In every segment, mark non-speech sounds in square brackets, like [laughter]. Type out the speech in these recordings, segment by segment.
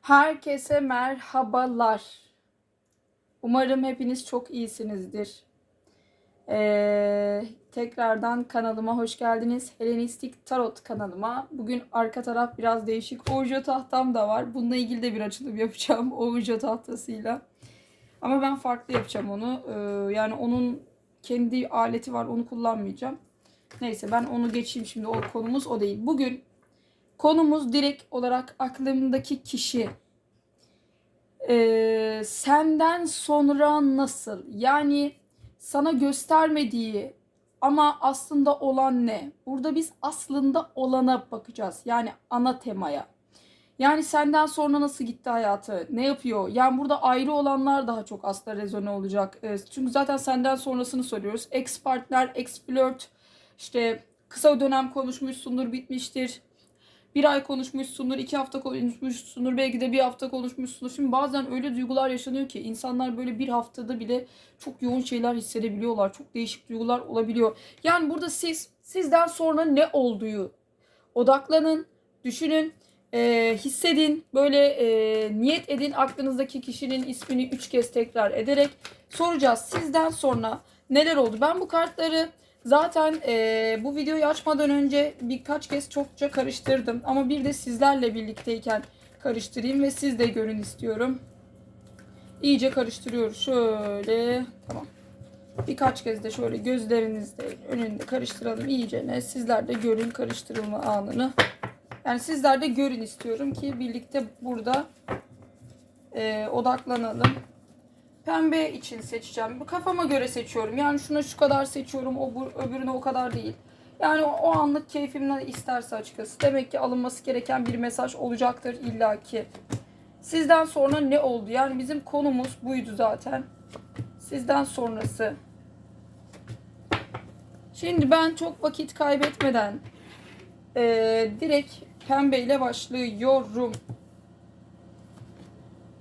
Herkese merhabalar. Umarım hepiniz çok iyisinizdir. Ee, tekrardan kanalıma hoş geldiniz. Helenistik Tarot kanalıma. Bugün arka taraf biraz değişik. Ouija tahtam da var. Bununla ilgili de bir açılım yapacağım. [laughs] Ouija tahtasıyla. Ama ben farklı yapacağım onu. Ee, yani onun kendi aleti var. Onu kullanmayacağım. Neyse ben onu geçeyim şimdi. O konumuz o değil. Bugün Konumuz direkt olarak aklımdaki kişi. Ee, senden sonra nasıl? Yani sana göstermediği ama aslında olan ne? Burada biz aslında olana bakacağız. Yani ana temaya. Yani senden sonra nasıl gitti hayatı? Ne yapıyor? Yani burada ayrı olanlar daha çok aslında rezone olacak. Ee, çünkü zaten senden sonrasını soruyoruz. Ex partner, ex flört, işte kısa dönem konuşmuşsundur, bitmiştir bir ay konuşmuşsundur, iki hafta konuşmuşsundur, belki de bir hafta konuşmuşsundur. Şimdi bazen öyle duygular yaşanıyor ki insanlar böyle bir haftada bile çok yoğun şeyler hissedebiliyorlar. Çok değişik duygular olabiliyor. Yani burada siz sizden sonra ne olduğu odaklanın, düşünün, e, hissedin, böyle e, niyet edin aklınızdaki kişinin ismini üç kez tekrar ederek soracağız. Sizden sonra neler oldu? Ben bu kartları Zaten e, bu videoyu açmadan önce birkaç kez çokça karıştırdım. Ama bir de sizlerle birlikteyken karıştırayım ve siz de görün istiyorum. İyice karıştırıyoruz. Şöyle tamam. Birkaç kez de şöyle gözlerinizde önünde karıştıralım iyice ne. Sizler de görün karıştırılma anını. Yani sizler de görün istiyorum ki birlikte burada e, odaklanalım. Pembe için seçeceğim. Bu kafama göre seçiyorum. Yani şuna şu kadar seçiyorum. O öbürüne o kadar değil. Yani o, o anlık keyfimden isterse açıkçası. Demek ki alınması gereken bir mesaj olacaktır illaki. Sizden sonra ne oldu? Yani bizim konumuz buydu zaten. Sizden sonrası. Şimdi ben çok vakit kaybetmeden ee, direkt pembeyle başlıyorum.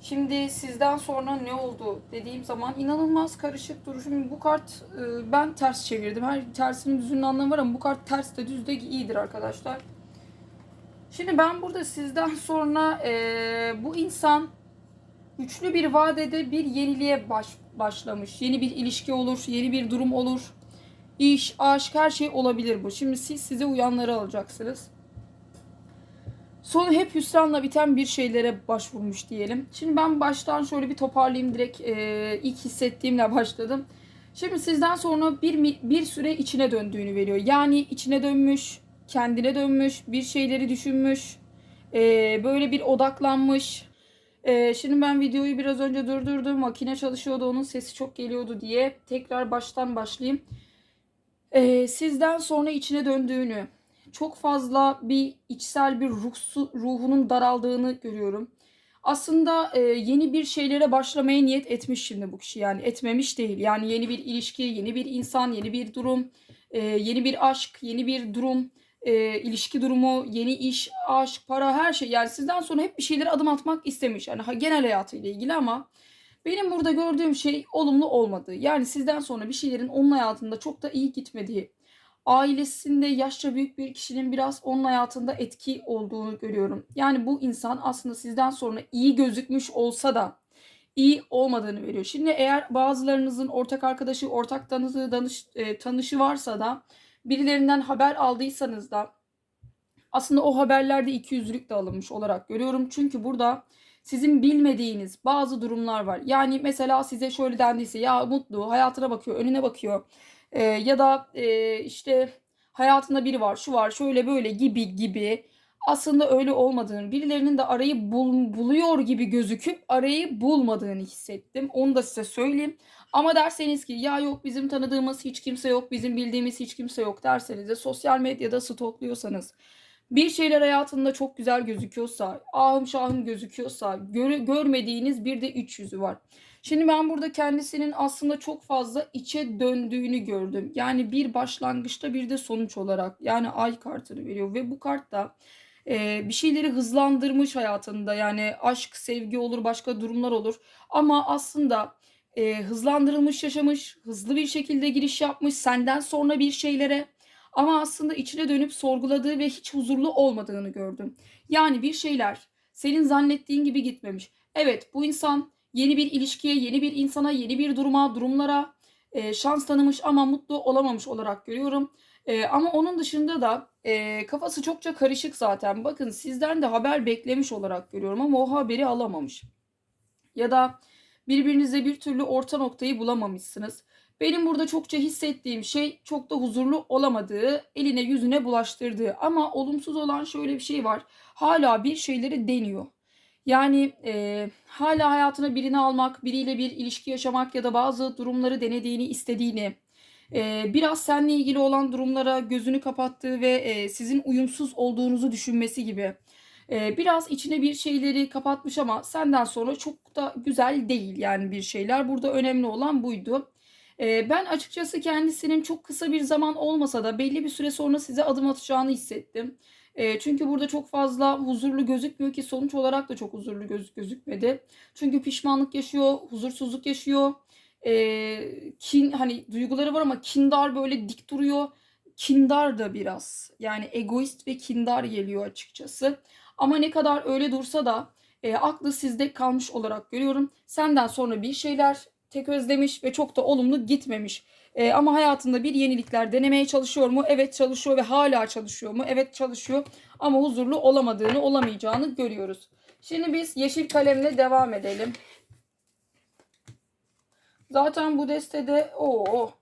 Şimdi sizden sonra ne oldu dediğim zaman inanılmaz karışık duruş. Şimdi bu kart e, ben ters çevirdim. Her tersinin düzünün anlamı var ama bu kart ters de düz de iyidir arkadaşlar. Şimdi ben burada sizden sonra e, bu insan üçlü bir vadede bir yeniliğe baş, başlamış. Yeni bir ilişki olur, yeni bir durum olur. İş, aşk her şey olabilir bu. Şimdi siz size uyanları alacaksınız. Sonu hep hüsranla biten bir şeylere başvurmuş diyelim. Şimdi ben baştan şöyle bir toparlayayım direkt e, ilk hissettiğimle başladım. Şimdi sizden sonra bir, bir süre içine döndüğünü veriyor. Yani içine dönmüş, kendine dönmüş, bir şeyleri düşünmüş, e, böyle bir odaklanmış. E, şimdi ben videoyu biraz önce durdurdum. Makine çalışıyordu, onun sesi çok geliyordu diye. Tekrar baştan başlayayım. E, sizden sonra içine döndüğünü, çok fazla bir içsel bir ruhsu, ruhunun daraldığını görüyorum. Aslında e, yeni bir şeylere başlamaya niyet etmiş şimdi bu kişi yani etmemiş değil. Yani yeni bir ilişki, yeni bir insan, yeni bir durum, e, yeni bir aşk, yeni bir durum, e, ilişki durumu, yeni iş, aşk, para her şey. Yani sizden sonra hep bir şeylere adım atmak istemiş. Yani genel hayatıyla ilgili ama benim burada gördüğüm şey olumlu olmadığı. Yani sizden sonra bir şeylerin onun hayatında çok da iyi gitmediği ailesinde yaşça büyük bir kişinin biraz onun hayatında etki olduğunu görüyorum. Yani bu insan aslında sizden sonra iyi gözükmüş olsa da iyi olmadığını veriyor. Şimdi eğer bazılarınızın ortak arkadaşı, ortak tanıdığı, danış, e, tanışı varsa da birilerinden haber aldıysanız da aslında o haberlerde iki yüzlülük de alınmış olarak görüyorum. Çünkü burada sizin bilmediğiniz bazı durumlar var. Yani mesela size şöyle dendiyse ya mutlu hayatına bakıyor, önüne bakıyor e, ya da e, işte hayatında biri var, şu var, şöyle böyle gibi gibi aslında öyle olmadığını, birilerinin de arayı bul, buluyor gibi gözüküp arayı bulmadığını hissettim. Onu da size söyleyeyim. Ama derseniz ki ya yok bizim tanıdığımız hiç kimse yok, bizim bildiğimiz hiç kimse yok derseniz de sosyal medyada stokluyorsanız bir şeyler hayatında çok güzel gözüküyorsa, ahım şahım gözüküyorsa, gör, görmediğiniz bir de üç yüzü var. Şimdi ben burada kendisinin aslında çok fazla içe döndüğünü gördüm. Yani bir başlangıçta bir de sonuç olarak yani ay kartını veriyor ve bu kart da e, bir şeyleri hızlandırmış hayatında. Yani aşk, sevgi olur, başka durumlar olur. Ama aslında e, hızlandırılmış yaşamış, hızlı bir şekilde giriş yapmış, senden sonra bir şeylere ama aslında içine dönüp sorguladığı ve hiç huzurlu olmadığını gördüm. Yani bir şeyler senin zannettiğin gibi gitmemiş. Evet bu insan yeni bir ilişkiye, yeni bir insana, yeni bir duruma, durumlara e, şans tanımış ama mutlu olamamış olarak görüyorum. E, ama onun dışında da e, kafası çokça karışık zaten. Bakın sizden de haber beklemiş olarak görüyorum ama o haberi alamamış. Ya da birbirinize bir türlü orta noktayı bulamamışsınız. Benim burada çokça hissettiğim şey çok da huzurlu olamadığı, eline yüzüne bulaştırdığı ama olumsuz olan şöyle bir şey var. Hala bir şeyleri deniyor. Yani e, hala hayatına birini almak, biriyle bir ilişki yaşamak ya da bazı durumları denediğini, istediğini, e, biraz seninle ilgili olan durumlara gözünü kapattığı ve e, sizin uyumsuz olduğunuzu düşünmesi gibi. E, biraz içine bir şeyleri kapatmış ama senden sonra çok da güzel değil yani bir şeyler. Burada önemli olan buydu. E, ben açıkçası kendisinin çok kısa bir zaman olmasa da belli bir süre sonra size adım atacağını hissettim. E, çünkü burada çok fazla huzurlu gözükmüyor ki sonuç olarak da çok huzurlu göz gözükmedi. Çünkü pişmanlık yaşıyor, huzursuzluk yaşıyor. E, kin hani duyguları var ama kindar böyle dik duruyor. Kindar da biraz. Yani egoist ve kindar geliyor açıkçası. Ama ne kadar öyle dursa da e, aklı sizde kalmış olarak görüyorum. Senden sonra bir şeyler tek özlemiş ve çok da olumlu gitmemiş. E, ama hayatında bir yenilikler denemeye çalışıyor mu? Evet çalışıyor ve hala çalışıyor mu? Evet çalışıyor ama huzurlu olamadığını, olamayacağını görüyoruz. Şimdi biz yeşil kalemle devam edelim. Zaten bu destede oh oh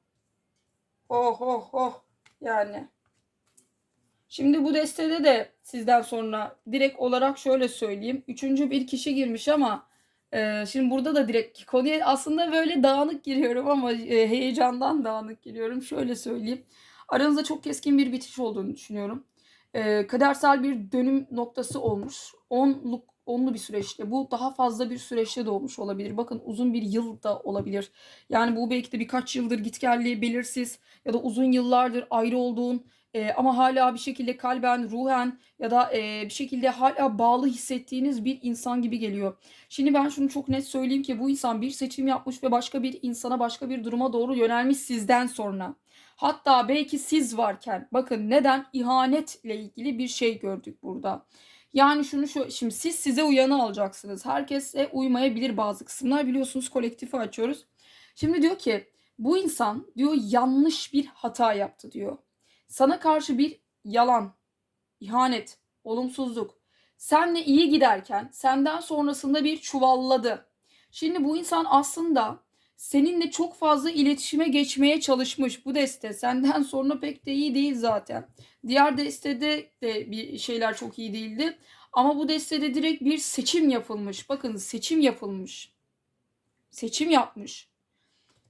oh oh oh yani. Şimdi bu destede de sizden sonra direkt olarak şöyle söyleyeyim. Üçüncü bir kişi girmiş ama şimdi burada da direkt konuya aslında böyle dağınık giriyorum ama e, heyecandan dağınık giriyorum. Şöyle söyleyeyim. Aranızda çok keskin bir bitiş olduğunu düşünüyorum. Kadersel bir dönüm noktası olmuş. Onluk, onlu bir süreçte. Bu daha fazla bir süreçte de olmuş olabilir. Bakın uzun bir yıl da olabilir. Yani bu belki de birkaç yıldır gitgelli, belirsiz ya da uzun yıllardır ayrı olduğun e, ama hala bir şekilde kalben, ruhen ya da e, bir şekilde hala bağlı hissettiğiniz bir insan gibi geliyor. Şimdi ben şunu çok net söyleyeyim ki bu insan bir seçim yapmış ve başka bir insana, başka bir duruma doğru yönelmiş sizden sonra. Hatta belki siz varken bakın neden ihanetle ilgili bir şey gördük burada. Yani şunu şu şimdi siz size uyanı alacaksınız. Herkese uymayabilir bazı kısımlar biliyorsunuz kolektifi açıyoruz. Şimdi diyor ki bu insan diyor yanlış bir hata yaptı diyor. Sana karşı bir yalan, ihanet, olumsuzluk. Senle iyi giderken senden sonrasında bir çuvalladı. Şimdi bu insan aslında seninle çok fazla iletişime geçmeye çalışmış bu deste. Senden sonra pek de iyi değil zaten. Diğer destede de bir şeyler çok iyi değildi. Ama bu destede direkt bir seçim yapılmış. Bakın seçim yapılmış. Seçim yapmış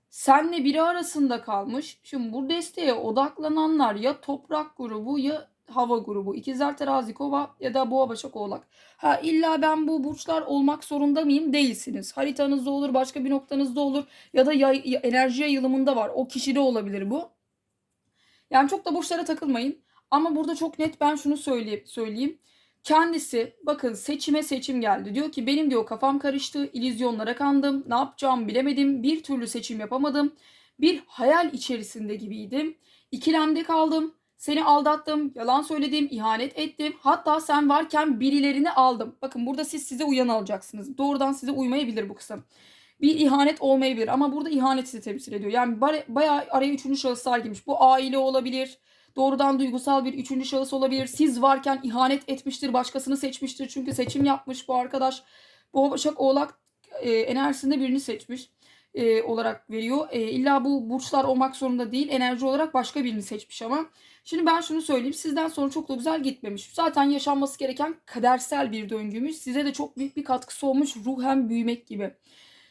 senle biri arasında kalmış. Şimdi bu desteğe odaklananlar ya toprak grubu ya hava grubu. İkizler terazi kova ya da boğa başak oğlak. Ha illa ben bu burçlar olmak zorunda mıyım? Değilsiniz. Haritanızda olur başka bir noktanızda olur ya da yay, enerji yayılımında var. O kişide olabilir bu. Yani çok da burçlara takılmayın. Ama burada çok net ben şunu söyleyeyim. söyleyeyim. Kendisi bakın seçime seçim geldi. Diyor ki benim diyor kafam karıştı, illüzyonlara kandım, ne yapacağımı bilemedim, bir türlü seçim yapamadım. Bir hayal içerisinde gibiydim. İkilemde kaldım. Seni aldattım, yalan söyledim, ihanet ettim. Hatta sen varken birilerini aldım. Bakın burada siz size uyan alacaksınız. Doğrudan size uymayabilir bu kısım. Bir ihanet olmayabilir ama burada ihanet sizi temsil ediyor. Yani bayağı araya üçüncü şahıslar girmiş. Bu aile olabilir, Doğrudan duygusal bir üçüncü şahıs olabilir. Siz varken ihanet etmiştir, başkasını seçmiştir. Çünkü seçim yapmış bu arkadaş. Bu Başak Oğlak e, enerjisinde birini seçmiş e, olarak veriyor. E, illa bu burçlar olmak zorunda değil. Enerji olarak başka birini seçmiş ama. Şimdi ben şunu söyleyeyim. Sizden sonra çok da güzel gitmemiş. Zaten yaşanması gereken kadersel bir döngümüş. Size de çok büyük bir katkısı olmuş. Ruhen büyümek gibi.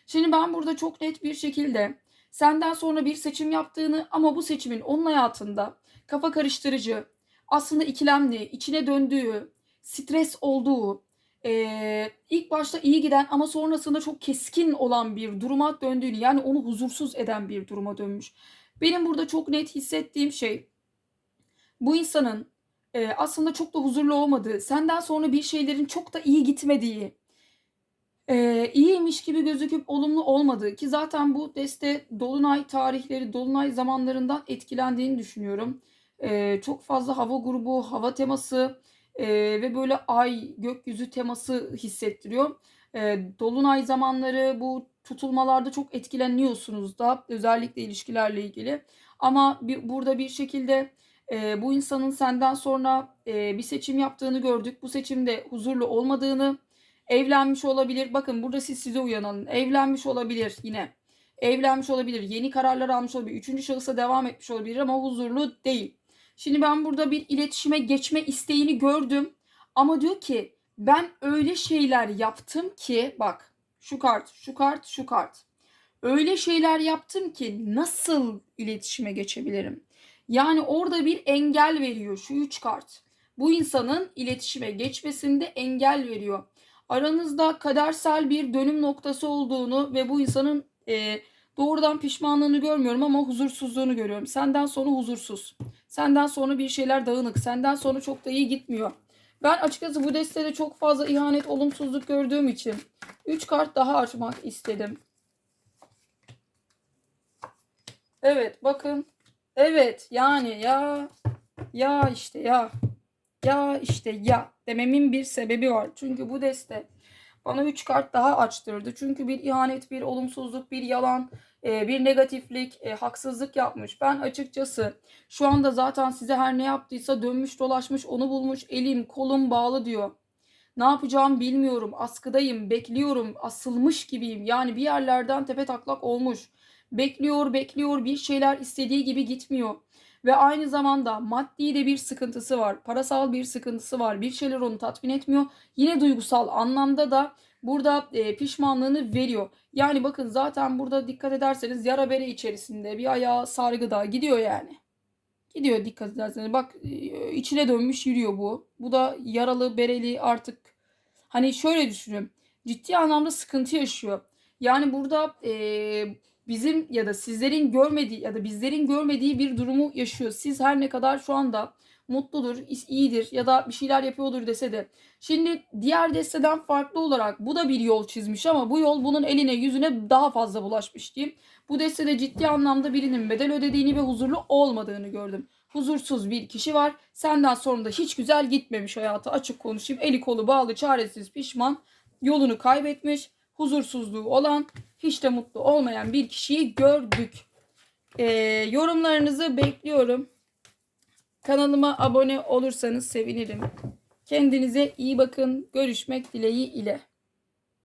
Şimdi ben burada çok net bir şekilde senden sonra bir seçim yaptığını ama bu seçimin onun hayatında kafa karıştırıcı, aslında ikilemli, içine döndüğü, stres olduğu, e, ilk başta iyi giden ama sonrasında çok keskin olan bir duruma döndüğünü yani onu huzursuz eden bir duruma dönmüş. Benim burada çok net hissettiğim şey bu insanın e, aslında çok da huzurlu olmadığı, senden sonra bir şeylerin çok da iyi gitmediği, e, iyiymiş gibi gözüküp olumlu olmadığı ki zaten bu deste dolunay tarihleri, dolunay zamanlarından etkilendiğini düşünüyorum. E, çok fazla hava grubu, hava teması, Ee, ve böyle ay, gökyüzü teması hissettiriyor. Ee, dolunay zamanları bu tutulmalarda çok etkileniyorsunuz da özellikle ilişkilerle ilgili. Ama bir, burada bir şekilde e, bu insanın senden sonra e, bir seçim yaptığını gördük. Bu seçimde huzurlu olmadığını, evlenmiş olabilir. Bakın burada siz size uyanın. Evlenmiş olabilir yine. Evlenmiş olabilir. Yeni kararlar almış olabilir. Üçüncü şahısa devam etmiş olabilir ama huzurlu değil. Şimdi ben burada bir iletişime geçme isteğini gördüm. Ama diyor ki ben öyle şeyler yaptım ki bak şu kart, şu kart, şu kart. Öyle şeyler yaptım ki nasıl iletişime geçebilirim? Yani orada bir engel veriyor şu üç kart. Bu insanın iletişime geçmesinde engel veriyor. Aranızda kadersel bir dönüm noktası olduğunu ve bu insanın e, doğrudan pişmanlığını görmüyorum ama huzursuzluğunu görüyorum. Senden sonra huzursuz. Senden sonra bir şeyler dağınık. Senden sonra çok da iyi gitmiyor. Ben açıkçası bu destede çok fazla ihanet, olumsuzluk gördüğüm için 3 kart daha açmak istedim. Evet bakın. Evet yani ya ya işte ya ya işte ya dememin bir sebebi var. Çünkü bu deste bana 3 kart daha açtırdı. Çünkü bir ihanet, bir olumsuzluk, bir yalan, e, bir negatiflik, e, haksızlık yapmış. Ben açıkçası şu anda zaten size her ne yaptıysa dönmüş dolaşmış onu bulmuş elim kolum bağlı diyor. Ne yapacağım bilmiyorum. Askıdayım, bekliyorum, asılmış gibiyim. Yani bir yerlerden tepe taklak olmuş. Bekliyor, bekliyor, bir şeyler istediği gibi gitmiyor. Ve aynı zamanda maddi de bir sıkıntısı var. Parasal bir sıkıntısı var. Bir şeyler onu tatmin etmiyor. Yine duygusal anlamda da burada e, pişmanlığını veriyor. Yani bakın zaten burada dikkat ederseniz yara bere içerisinde bir ayağı sargıda gidiyor yani. Gidiyor dikkat ederseniz. Bak e, içine dönmüş yürüyor bu. Bu da yaralı bereli artık. Hani şöyle düşünün. Ciddi anlamda sıkıntı yaşıyor. Yani burada e, bizim ya da sizlerin görmediği ya da bizlerin görmediği bir durumu yaşıyor. Siz her ne kadar şu anda mutludur, iyidir ya da bir şeyler yapıyordur dese de. Şimdi diğer desteden farklı olarak bu da bir yol çizmiş ama bu yol bunun eline yüzüne daha fazla bulaşmış diyeyim. Bu destede ciddi anlamda birinin bedel ödediğini ve huzurlu olmadığını gördüm. Huzursuz bir kişi var. Senden sonra da hiç güzel gitmemiş hayatı. Açık konuşayım. Eli kolu bağlı, çaresiz, pişman. Yolunu kaybetmiş. Huzursuzluğu olan, hiç de mutlu olmayan bir kişiyi gördük. Ee, yorumlarınızı bekliyorum. Kanalıma abone olursanız sevinirim. Kendinize iyi bakın. Görüşmek dileği ile.